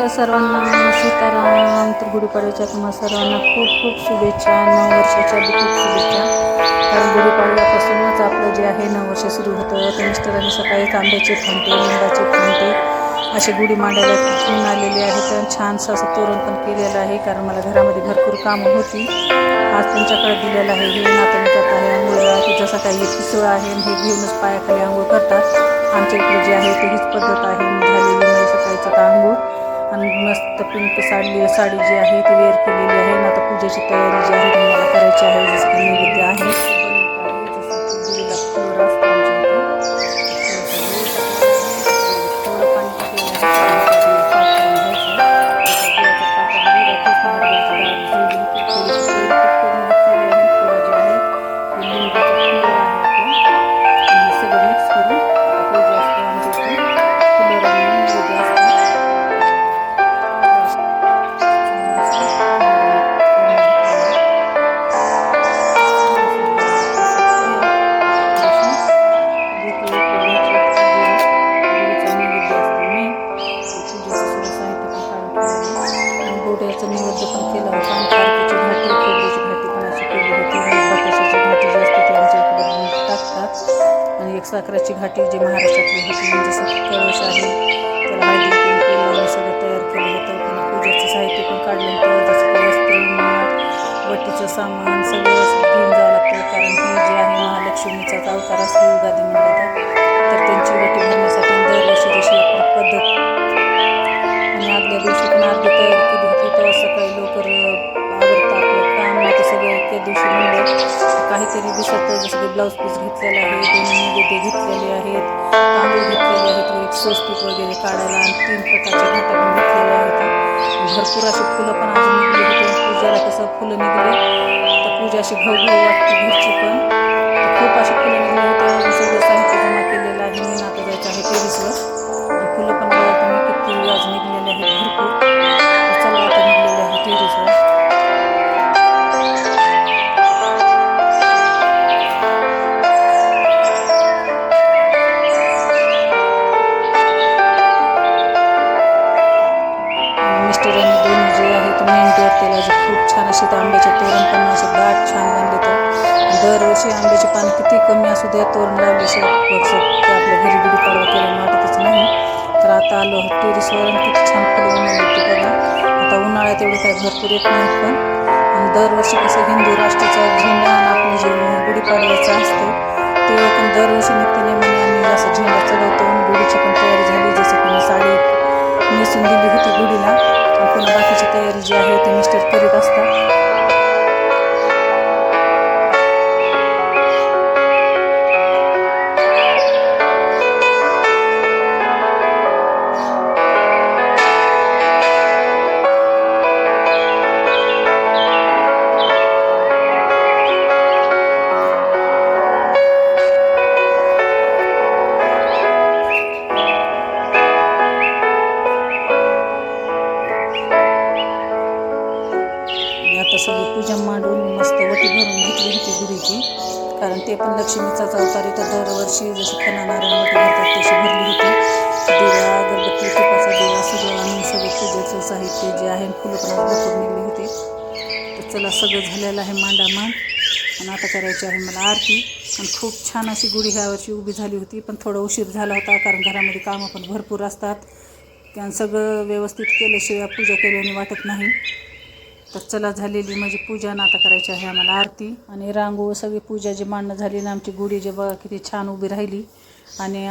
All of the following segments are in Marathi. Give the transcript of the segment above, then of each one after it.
नमस्कार सर्वांना सीताराम. तर गुढीपाडव्याच्या तुम्हा सर्वांना खूप खूप शुभेच्छा. नऊ वर्षाच्या खूप शुभेच्छा. कारण गुढीपाडव्यापासूनच आपलं जे आहे नऊ वर्ष सुरू होतं. तर मिस्टरांनी सकाळी तांब्याचे फंटे लिंबाचे फंटे असे गुढी मांडायला घेऊन आलेले आहेत. छानसं असं तोरण पण केलेलं आहे. कारण मला घरामध्ये भरपूर कामं होती. आज त्यांच्याकडे दिलेलं आहे. हे नातवण्यात आहे. आंघोळ की जसं काही पिसळ आहे आणि हे घेऊनच पायाखाली आंघोळ करतात. आमच्या इकडे जे आहे ते हीच पद्धत आहे. झालेली म्हणजे नाही सकाळचं आंघोळ. आणि मस्त पिंक साडी साडी जी आहे ती वेअर केलेली आहे. आणि आता पूजेची तयारी जी आहे ती मला करायची आहे जसं की नैवेद्य आहे. म्हणजे आहे. त्याला हळदी कुंकू लावून सगळं तयार केलं होतं. पुन्हा पूजेचं साहित्य पण काढल्यानंतर जसं की वस्त्र माळ वटीचं सामान सगळं घेऊन जावं लागतं. कारण ही जी आहे महालक्ष्मीचाच अवतार असते युगादी म्हणलं तर. तर त्यांची वटी भरण्यासाठी दरवर्षी जशी आपली पद्धत. आणि आदल्या दिवशी पण आरती तयार केली होती तेव्हा सकाळी लोक म्हणलं काहीतरी दिसत जसं की ब्लाऊज पीस घेतलेला आहे दोन गोटे घेतलेले आहेत तांदूळ घेतलेले आहेत एक स्वस्तिक वगैरे काढायला आणि तीन प्रकारच्या घाटा पण घेतलेल्या आहेत. भरपूर अशी फुलं पण आज निघली होती पूजाला कसं फुलं निघली. तर पूजा अशी घवघव वाटते घरची पण. खूप छान असे तर आंब्याचे तोरण पण असं दाट छान बनले तर. दरवर्षी आंब्याचे पानं किती कमी असू द्या तोरण लावले वर्ष ते आपल्या घरी गुढी पाडवा केल्याने वाटतच नाही. तर आता आलो टेरिसवर खूप किती छान फुलं उन्हाळी ते बघा. आता उन्हाळ्यात एवढे काय भरपूर येत नाही पण. आणि दरवर्षी कसं हिंदू राष्ट्राचा झेंडा आणि आपलं जे गुढीपाडव्याचं असतं ते पण दरवर्षी नित्यनेमाने आम्ही असं झेंडा चढवतो आणि गुढीची पण तयारी झाली जसं की साडी नेसून दिली होती गुढीला. आणि बाकीची तयारी जी आहे ती मिस्टर करीत असतात कारण ते पण लक्ष्मीचाच अवतार इथं तर दरवर्षी जशी नारायण वटी भरतात तशी भरली होती. दिवा अगरबत्ती तुपाचा दिवा सगळं आणून सगळं पूजेचं साहित्य जे आहे फुलं पण भरपूर निघले होते. तर चला सगळं झालेलं आहे मांडामांड. आणि आता करायची आहे मला आरती. आणि खूप छान अशी गुढी ह्या वर्षी उभी झाली होती पण थोडा उशीर झाला होता कारण घरामध्ये कामं पण भरपूर असतात. कारण सगळं व्यवस्थित केल्याशिवाय पूजा केल्याने वाटत नाही. तर चला झालेली माझी पूजा आणि आता करायची आहे आम्हाला आरती. आणि रांगोळ सगळी पूजा जी मांडणं झाली ना आमची गुढी जे बघा किती छान उभी राहिली. आणि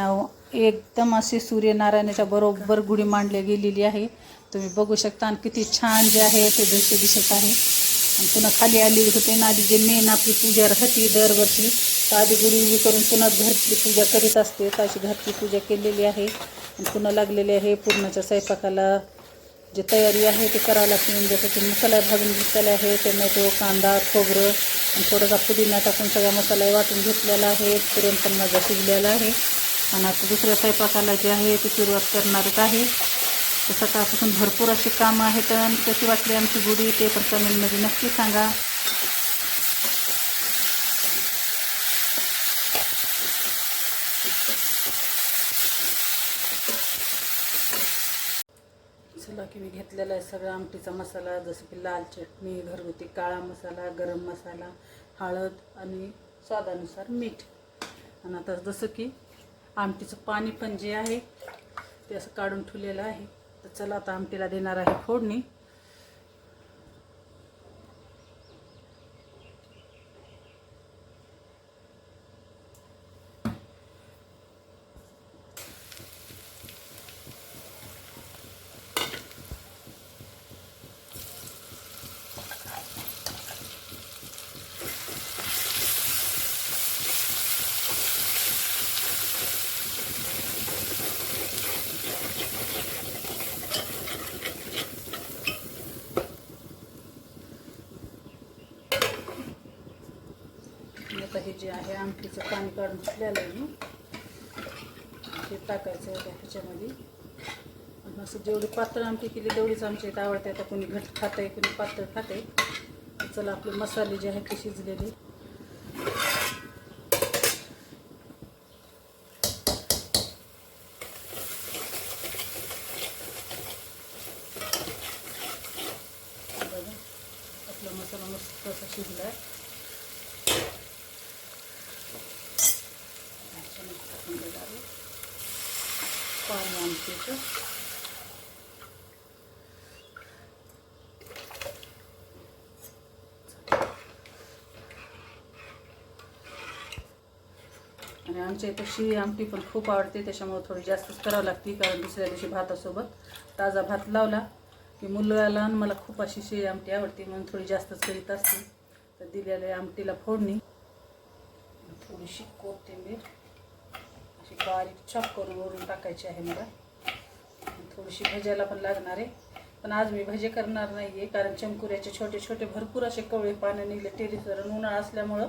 एकदम अशी सूर्यनारायणाच्या बरोबर गुढी मांडली गेलेली आहे. तुम्ही बघू शकता आणि किती छान जे आहे ते दृश्य दिसत आहे. आणि पुन्हा खाली आली होते ना आधी जे मेन आपली पूजा राहते दरवर्षी. तर आधी गुढी उभी करून पुन्हा घरची पूजा करीत असते. तर अशी घरची पूजा केलेली आहे. आणि पुन्हा लागलेली आहे पूर्णाच्या स्वयंपाकाला. जे तयारी आहे ते करावं लागते. म्हणजे जसं की मसाला भाजून घेतलेला आहे टोमॅटो कांदा खोबरं आणि थोडासा पुदिना टाकून सगळा मसाला वाटून घेतलेला आहे. पुरण पण माझा शिजलेला आहे. आणि आता दुसऱ्या स्वयंपाकाला जे आहे ते सुरुवात करणारच आहे. तर सकाळपासून भरपूर अशी कामं आहेत. आणि कशी वाटली आमची गुढी ते पण कमेंटमध्ये नक्की सांगा चला की मी घेतलेला आहे सगळा आमटीचा मसाला जसं की लाल चटणी घरगुती काळा मसाला गरम मसाला हळद आणि स्वादानुसार मीठ. आणि आता जसं की आमटीचं पाणी पण जे आहे ते असं काढून ठेवलेलं आहे. तर चला आता आमटीला देणार आहे फोडणी. आता हे जे आहे आमटीचं पाणी काढून घेतलेलं आहे मी. ते टाकायचं आहे ह्याच्यामध्ये. आणि असं जेवढी पातळ आमटी केली तेवढीच आमच्या इथं आवडते. आता कोणी घट खात आहे कोणी पातळ खात आहे चला आपले मसाले जे आहेत ते शिजलेले. बघा आपला मसाला मस्त असा शिजला आहे ह्याच्यामध्ये टाकून देणार आहे. पाणी आणि आमच्या इथं शिळी आमटी पण खूप आवडते त्याच्यामुळे थोडी जास्तच करावं लागते कारण दुसऱ्या दिवशी भातासोबत ताजा भात लावला की मुलगाला मला खूप अशी शिळी आमटी आवडते म्हणून थोडी जास्तच करीत असते. तर दिलेल्या आमटीला फोडणी थोडीशी कोथिंबीर अशी बारीक चॉप करून वरून टाकायची आहे मला. थोडीशी भज्याला पण लागणार आहे. पण आज मी भजे करणार नाही आहे कारण चमकुऱ्याचे छोटे छोटे भरपूर असे कवळे पानं निघले टेरिसवर आणि उन्हाळा असल्यामुळं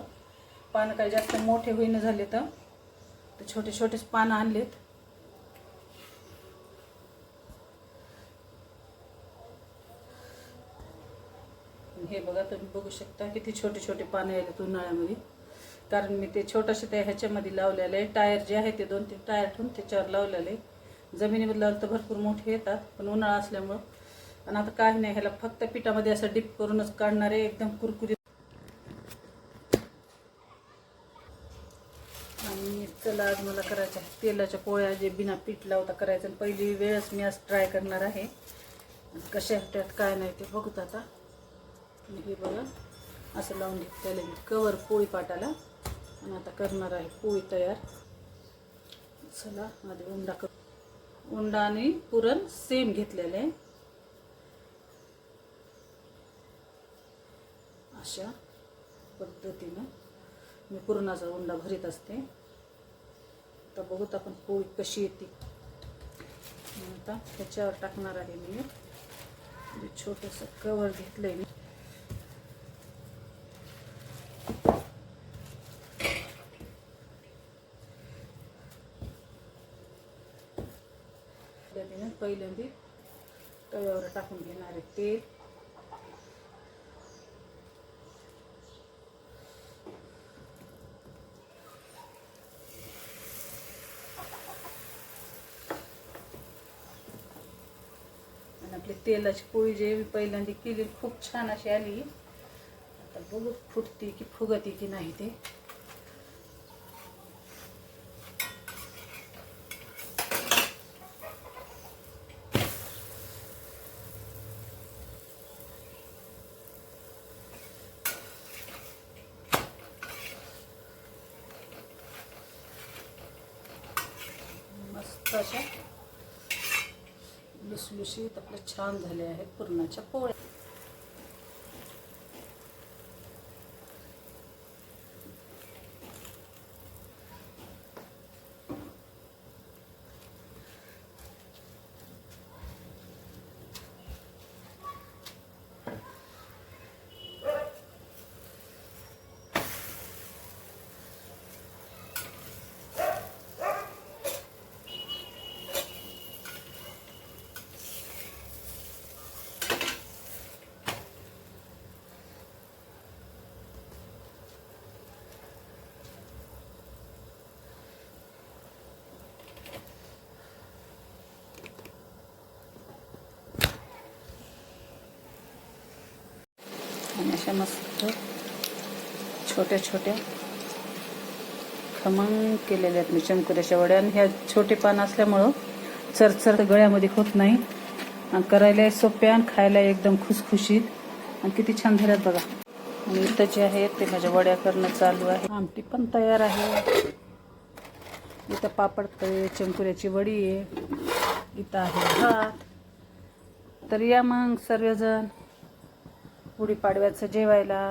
पानं काही जास्त मोठे होईना झाले तर तर छोटे छोटेच पानं आणलेत. हे बघा तुम्ही बघू शकता किती छोटे छोटे पानं यायलेत उन्हाळ्यामध्ये. कारण मी ते छोटंसं त्या ह्याच्यामध्ये लावलेलं आहे. टायर जे आहे ते दोन तीन टायर ठेवून त्याच्यावर लावलेलं आहे. जमिनीमध्ये लावलं तर भरपूर मोठे येतात पण उन्हाळा असल्यामुळं. आणि आता काही नाही ह्याला फक्त पिठामध्ये असं डिप करूनच काढणार आहे एकदम कुरकुरीत. आणि चला आज मला करायचं आहे. तेलाच्या पोळ्या जे बिना पीठ लावता करायचं आणि पहिली वेळच मी आज ट्राय करणार आहे. कशा त्यात काय नाही ते बघूत आता. आणि हे बघा असं लावून घेतलं मी. कवर पोळी पाटाला. आणि आता करणार आहे पोळी तयार. चला आधी उंडा कर. उंडा आणि पुरण सेम घेतलेलं आहे. अशा पद्धतीनं मी पुरणाचा उंडा भरीत असते. तर बघूत आपण पोळी कशी येते. आता त्याच्यावर टाकणार आहे मी. छोटंसं कवर घेतलं आहे मी पद्धतीने पहिल्यांदा तव्यावर टाकून घेणार आहे तेल. आणि आपली तेलाची पोळी जे पहिल्यांदा केली खूप छान अशी आली. आता बघू फुटते की फुगते की नाही ते. मस्त अशा लुसलुशीत आपल्या छान झाल्या आहेत पुरणाच्या पोळ्या. अशा मस्त छोट्या छोट्या खमंग केलेल्या आहेत मी चमकुऱ्याच्या वड्या आणि ह्या छोटे पान असल्यामुळं चरचर गळ्यामध्ये होत नाही. आणि करायला सोप्या आणि खायला एकदम खुसखुशीत. आणि किती छान झाल्यात बघा. आणि इथं जे आहे ते माझ्या वड्या करणं चालू आहे. आमटी पण तयार आहे. इथं पापड तळे चमकुऱ्याची वडी आहे. इथं आहे भात. तर या मग सर्वजण. गुढीपाडव्याचं जेवायला